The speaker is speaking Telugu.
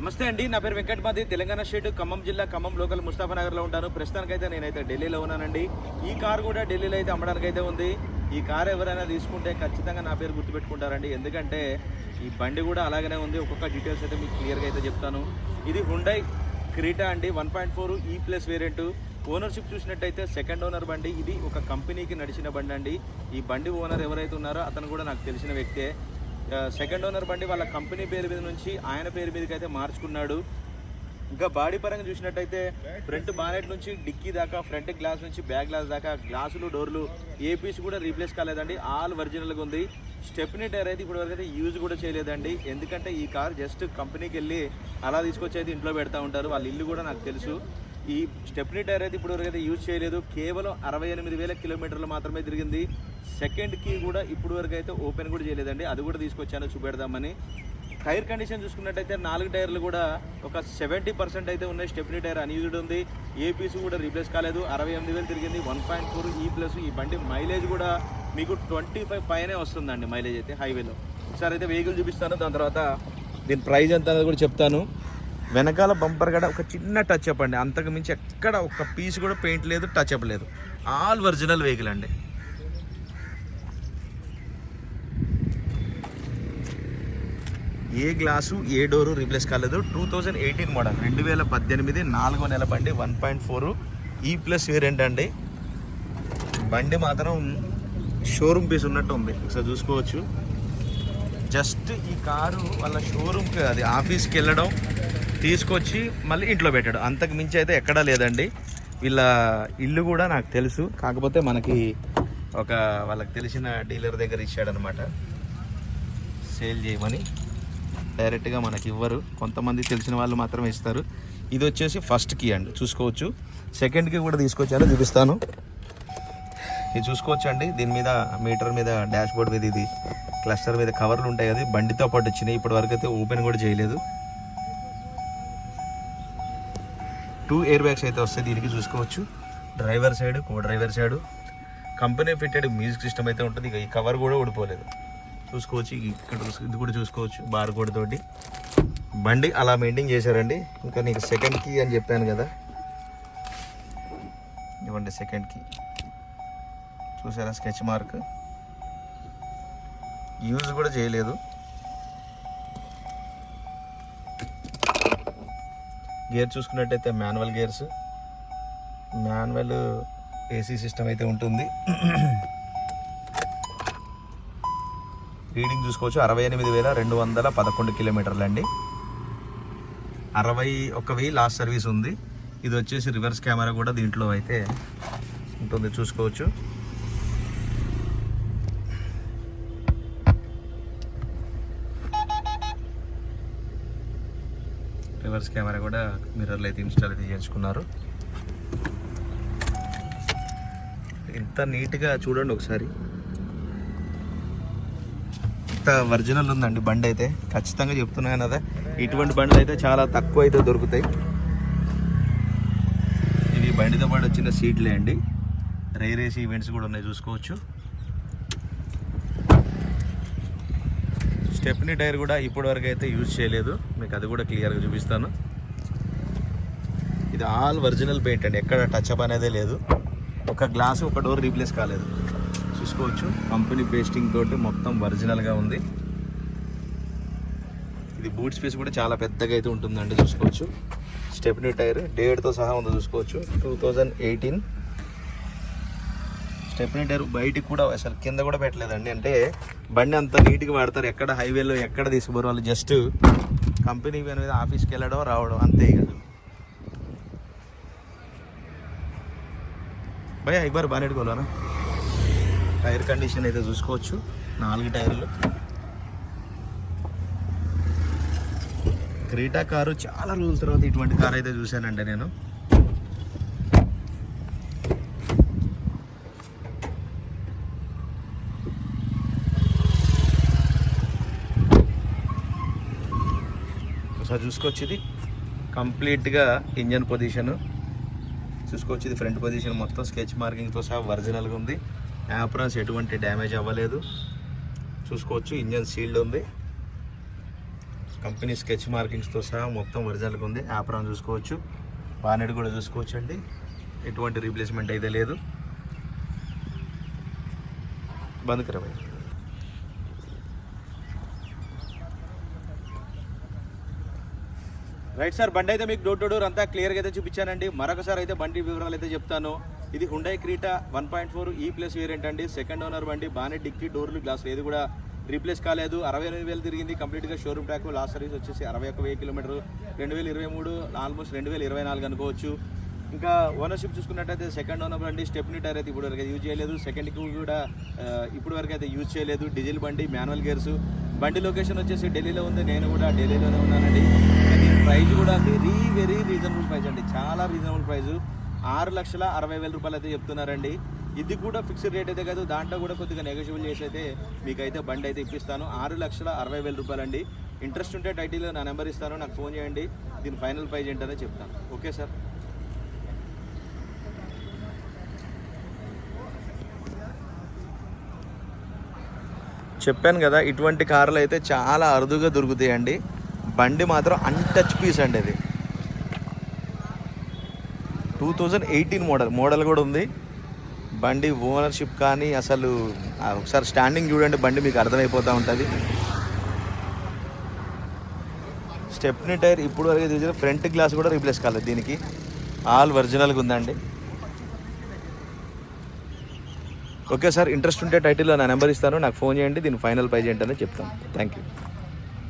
నమస్తే అండి నా పేరు వెంకటమాది తెలంగాణ స్టేట్ ఖమ్మం జిల్లా ఖమ్మం లోకల్ ముస్తాఫా నగర్లో ఉంటాను. ప్రస్తుతానికైతే నేనైతే ఢిల్లీలో ఉన్నానండి. ఈ కార్ కూడా ఢిల్లీలో అయితే అమ్మడానికి అయితే ఉంది. ఈ కార్ ఎవరైనా తీసుకుంటే ఖచ్చితంగా నా పేరు గుర్తుపెట్టుకుంటారండి. ఎందుకంటే ఈ బండి కూడా అలాగనే ఉంది. ఒక్కొక్క డీటెయిల్స్ అయితే మీకు క్లియర్గా అయితే చెప్తాను. ఇది హుండై క్రీటా అండి. One point four E plus variant. Ownership చూసినట్టయితే సెకండ్ ఓనర్ బండి. ఇది ఒక కంపెనీకి నడిచిన బండి అండి ఈ బండి ఓనర్ ఎవరైతే ఉన్నారో అతను కూడా నాకు తెలిసిన వ్యక్తే. సెకండ్ ఓనర్ బండి వాళ్ళ కంపెనీ పేరు మీద నుంచి ఆయన పేరు మీదకి అయితే మార్చుకున్నాడు. ఇంకా బాడీ పరంగా చూసినట్టయితే ఫ్రంట్ బానెట్ నుంచి డిక్కీ దాకా ఫ్రంట్ గ్లాస్ నుంచి బ్యాక్ గ్లాస్ దాకా గ్లాసులు డోర్లు ఏ పీస్ కూడా రీప్లేస్ కాలేదండి. ఆల్ ఒరిజినల్గా ఉంది. స్టెప్నీ టైర్ అయితే ఇప్పుడు వరకు అయితే యూజ్ కూడా చేయలేదండి. ఎందుకంటే ఈ కార్ జస్ట్ కంపెనీకి వెళ్ళి అలా తీసుకొచ్చి అయితే ఇంట్లో పెడతా ఉంటారు. వాళ్ళ ఇల్లు కూడా నాకు తెలుసు. ఈ స్టెప్నీ టైర్ అయితే ఇప్పుడు వరకు అయితే యూజ్ చేయలేదు. కేవలం అరవై ఎనిమిది వేల కిలోమీటర్లు మాత్రమే తిరిగింది. సెకండ్కి కూడా ఇప్పుడు వరకు అయితే ఓపెన్ కూడా చేయలేదండి. అది కూడా తీసుకొచ్చాను చూపెడదామని. టైర్ కండిషన్ చూసుకున్నట్టయితే నాలుగు టైర్లు కూడా ఒక సెవెంటీ పర్సెంట్ అయితే ఉన్నాయి. స్టెప్నీ టైర్ అన్యూజ్డ్ ఉంది. ఏ కూడా రీప్లేస్ కాలేదు. అరవై ఎనిమిది వేలు తిరిగింది. One point four E plus ఈ బండి మైలేజ్ కూడా మీకు ట్వంటీ ఫైవ్ పైనే వస్తుందండి మైలేజ్ అయితే హైవేలో ఒకసారి అయితే వెహికల్ చూపిస్తాను. దాని తర్వాత దీని ప్రైజ్ ఎంత అనేది కూడా చెప్తాను. వెనకాల బంపర్ గడ ఒక చిన్న టచ్ అప్ అండి. అంతకు మించి ఎక్కడ ఒక పీస్ కూడా పెయింట్ లేదు టచ్ అప్ లేదు. ఆల్ ఒరిజినల్ వెహికల్ అండి. ఏ గ్లాసు ఏ డోరు రీప్లేస్ కాలేదు. టూ థౌజండ్ ఎయిటీన్ మోడల్ రెండు వేల పద్దెనిమిది నాలుగో నెల బండి one point four E plus variant అండి. బండి మాత్రం షోరూమ్ పీస్ ఉన్నట్టు ఉంది. ఒకసారి చూసుకోవచ్చు. జస్ట్ ఈ కారు వాళ్ళ షోరూమ్కి అది ఆఫీస్కి వెళ్ళడం తీసుకొచ్చి మళ్ళీ ఇంట్లో పెట్టాడు. అంతకు మించి అయితే ఎక్కడా లేదండి. వీళ్ళ ఇల్లు కూడా నాకు తెలుసు. కాకపోతే మనకి ఒక వాళ్ళకి తెలిసిన డీలర్ దగ్గర ఇచ్చాడనమాట. సేల్ చేయమని. డైరెక్ట్గా మనకి ఇవ్వరు. కొంతమంది తెలిసిన వాళ్ళు మాత్రమే ఇస్తారు. ఇది వచ్చేసి ఫస్ట్ కీ అండి. చూసుకోవచ్చు. సెకండ్ కీ కూడా తీసుకొచ్చాను చూపిస్తాను. ఇది చూసుకోవచ్చు అండి దీని మీద మీటర్ మీద డాష్ బోర్డ్ మీద ఇది క్లస్టర్ మీద కవర్లు ఉంటాయి కదా బండితో పాటు వచ్చినాయి. ఇప్పటి వరకు అయితే ఓపెన్ కూడా చేయలేదు. టూ ఎయిర్ బ్యాగ్స్ అయితే వస్తాయి దీనికి చూసుకోవచ్చు. Driver side co driver side. Company fitted music system అయితే ఉంటుంది. ఇక ఈ కవర్ కూడా ఊడిపోలేదు. చూసుకోవచ్చు ఇక్కడ ఇది కూడా చూసుకోవచ్చు బార్ కోడ్ తోటి. బండి అలా మెయింటైన్ చేశారండి. ఇంకా నీకు సెకండ్ కీ అని చెప్పాను కదా. ఇవ్వండి సెకండ్ కీ చూసారా స్కెచ్ మార్క్ యూజ్ కూడా చేయలేదు. గేర్ చూసుకున్నట్టయితే manual gears manual AC system అయితే ఉంటుంది. రీడింగ్ చూసుకోవచ్చు. అరవై ఎనిమిది వేల రెండు వందల పదకొండు కిలోమీటర్లు అండి. అరవై ఒక వెయ్యి లాస్ట్ సర్వీస్ ఉంది. ఇది వచ్చేసి రివర్స్ కెమెరా కూడా దీంట్లో అయితే ఉంటుంది. చూసుకోవచ్చు. రివర్స్ కెమెరా కూడా మిర్రర్లు అయితే ఇన్స్టాల్ అయితే చేయించుకున్నారు. ఎంత నీట్గా చూడండి ఒకసారి. అంత ఒరిజినల్ ఉందండి బండి అయితే. ఖచ్చితంగా చెప్తున్నాను కదా ఇటువంటి బండ్లు అయితే చాలా తక్కువ అయితే దొరుకుతాయి. ఇది బండితో పాటు వచ్చిన సీట్లే అండి. రే రేస్ ఈవెంట్స్ కూడా ఉన్నాయి చూసుకోవచ్చు. స్టెప్నీ టైర్ కూడా ఇప్పటి వరకు అయితే యూజ్ చేయలేదు. మీకు అది కూడా క్లియర్గా చూపిస్తాను. ఇది ఆల్ ఒరిజినల్ పెయింట్ అండి ఎక్కడ టచ్ అప్ అనేదే లేదు. ఒక గ్లాస్ ఒక డోర్ రీప్లేస్ కాలేదు. చూసుకోవచ్చు. కంపెనీ పేస్టింగ్ తోటి మొత్తం ఒరిజినల్గా ఉంది. ఇది బూట్ స్పేస్ కూడా చాలా పెద్దగా అయితే ఉంటుందండి చూసుకోవచ్చు. స్టెప్నీ టైర్ డేట్తో సహా ఉందో చూసుకోవచ్చు. Two thousand eighteen stepney tyre బయటికి కూడా అసలు కింద కూడా పెట్టలేదండి. అంటే బండి అంత నీట్గా వాడతారు. ఎక్కడ హైవేలో ఎక్కడ తీసుకుపోరు వాళ్ళు జస్ట్ కంపెనీ పని మీద ఆఫీస్కి వెళ్ళడం రావడం అంతే ఇక. భయ ఇవ్వరు బాగా నెట్టుకోవాలనా టైర్ కండిషన్ అయితే చూసుకోవచ్చు. నాలుగు టైర్లు. క్రీటా కారు చాలా రోజుల తర్వాత ఇటువంటి కారు అయితే చూశానండి నేను. ఒకసారి చూసుకోవచ్చు ఇది. కంప్లీట్గా ఇంజన్ పొజిషన్. చూసుకోవచ్చు ఇది ఫ్రంట్ పొజిషన్ మొత్తం స్కెచ్ మార్కింగ్తో సహా ఒరిజినల్గా ఉంది. యాప్రాన్స్ ఎటువంటి డ్యామేజ్ అవ్వలేదు. చూసుకోవచ్చు ఇంజన్ సీల్డ్ ఉంది. కంపెనీ స్కెచ్ మార్కింగ్స్తో సహా మొత్తం ఒరిజినల్గా ఉంది. యాప్రాన్ చూసుకోవచ్చు. బానెట్ కూడా చూసుకోవచ్చు అండి ఎటువంటి రీప్లేస్మెంట్ అయితే లేదు. బంద్ రైట్ సార్ బండి అయితే మీకు డోర్ టు డోర్ అంతా క్లియర్గా అయితే చూపించానండి. మరొకసారి అయితే బండి వివరాలు అయితే చెప్తాను. ఇది Hyundai Creta one point four E plus variant అండి. సెకండ్ ఓనర్ బండి బాగానే డిక్కి డోర్లు గ్లాస్ ఏది కూడా రీప్లేస్ కాలేదు. అరవై ఎనిమిది వేలు తిరిగింది. కంప్లీట్గా షోరూమ్ ట్రాక్ లాస్ట్ సర్వీస్ వచ్చేసి అరవై ఒక వెయ్యి కిలోమీటర్. రెండు వేల ఇరవై మూడు ఆల్మోస్ట్ రెండు వేల ఇరవై నాలుగు అనుకోవచ్చు. ఇంకా ఓనర్షిప్ చూసుకున్నట్టయితే సెకండ్ ఓనర్ బండి స్టెప్ని టైర్ అయితే ఇప్పుడు వరకు యూజ్ చేయలేదు. సెకండ్కి కూడా ఇప్పుడు వరకు అయితే యూజ్ చేయలేదు. డీజిల్ బండి మాన్యువల్ గేర్స్ బండి లొకేషన్ వచ్చేసి ఢిల్లీలో ఉంది. నేను కూడా ఢిల్లీలోనే ఉన్నానండి. ప్రైజ్ దీని కూడా వెరీ వెరీ రీజనబుల్ ప్రైస్ అండి. చాలా రీజనబుల్ ప్రైస్ ఆరు లక్షల అరవై వేల రూపాయలు అయితే చెప్తున్నారండి. ఇది కూడా ఫిక్స్డ్ రేట్ అయితే కాదు దాంట్లో కూడా కొద్దిగా నెగోషియబుల్ చేసి అయితే మీకైతే బండి అయితే ఇప్పిస్తాను. ఆరు లక్షల అరవై వేల రూపాయలు అండి ఇంట్రెస్ట్ ఉంటే టైటిల్లో నా నెంబర్ ఇస్తాను నాకు ఫోన్ చేయండి. దీని ఫైనల్ ప్రైజ్ ఏంటనే చెప్తాను. Okay sir? చెప్పాను కదా ఇటువంటి కార్లు అయితే చాలా అరుదుగా దొరుకుతాయండి. బండి మాత్రం అన్టచ్ పీస్ అండి అది. Two thousand eighteen model model కూడా ఉంది. బండి ఓనర్షిప్ కానీ అసలు ఒకసారి స్టాండింగ్ చూడండి బండి మీకు అర్థమైపోతూ ఉంటుంది. స్టెప్ని టైర్ ఇప్పుడు వరకు చూసిన ఫ్రంట్ గ్లాస్ కూడా రీప్లేస్ కాలేదు దీనికి. ఆల్ ఒరిజినల్గా ఉందండి. ఓకే సార్ ఇంట్రెస్ట్ ఉంటే టైటిల్లో నా నెంబర్ ఇస్తాను నాకు ఫోన్ చేయండి దీని ఫైనల్ ప్రైజ్ ఏంటనే చెప్తాను. Thank you